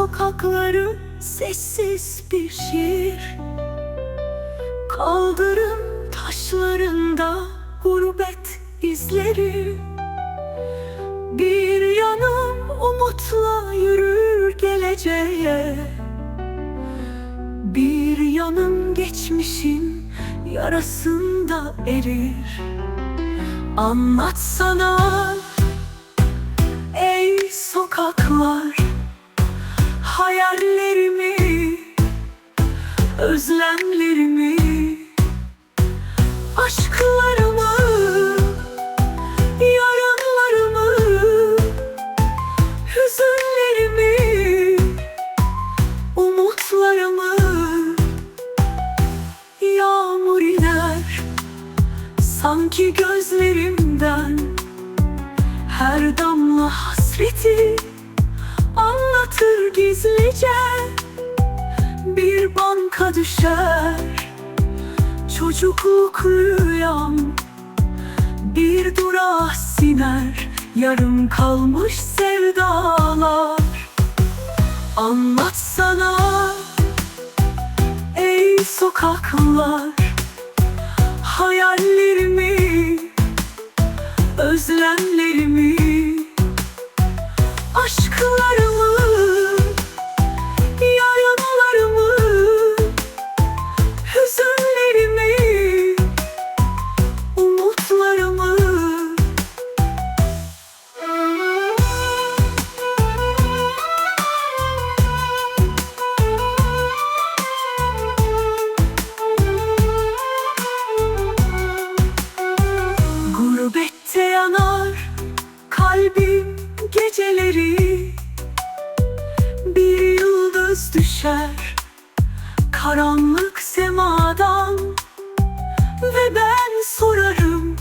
sokakları sessiz bir şiir. Kaldırım taşlarında gurbet izleri. Bir yanım umutla yürür geleceğe. Bir yanım geçmişin yarasında erir. Anlatsana ey sokaklar Hayallerimi, özlemlerimi Aşklarımı, yarınlarımı Hüzünlerimi, umutlarımı Yağmur iner. Sanki gözlerimden Her damla hasreti anlatır gizlice Bir banka düşer. Çocukluk rüyam Bir durağa siner. Yarım kalmış sevdalar. Anlatsana ey sokaklar. Hayallerimi, geceleri Bir yıldız düşer karanlık semadan Ve ben sorarım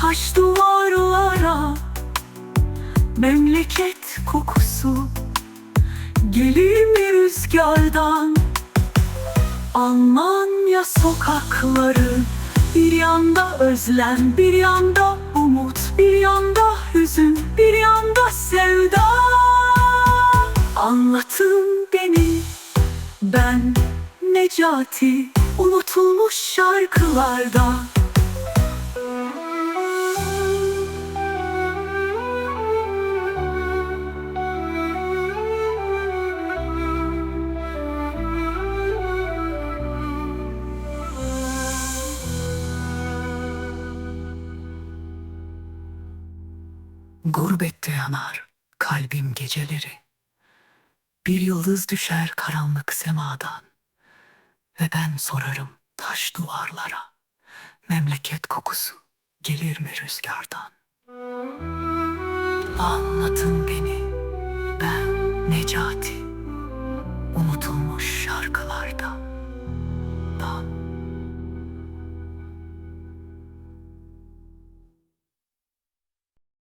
taş duvarlara Memleket kokusu gelir mi rüzgardan? Almanya sokakları Bir yanda özlem, bir yanda umut Bir yanda hüzün, bir yanda sevda. Anlatın beni, ben Necati Unutulmuş şarkılarda Gurbette yanar kalbim geceleri. Bir yıldız düşer karanlık semadan Ve ben sorarım taş duvarlara. Memleket kokusu gelir mi rüzgardan? Anlatın beni ben Necati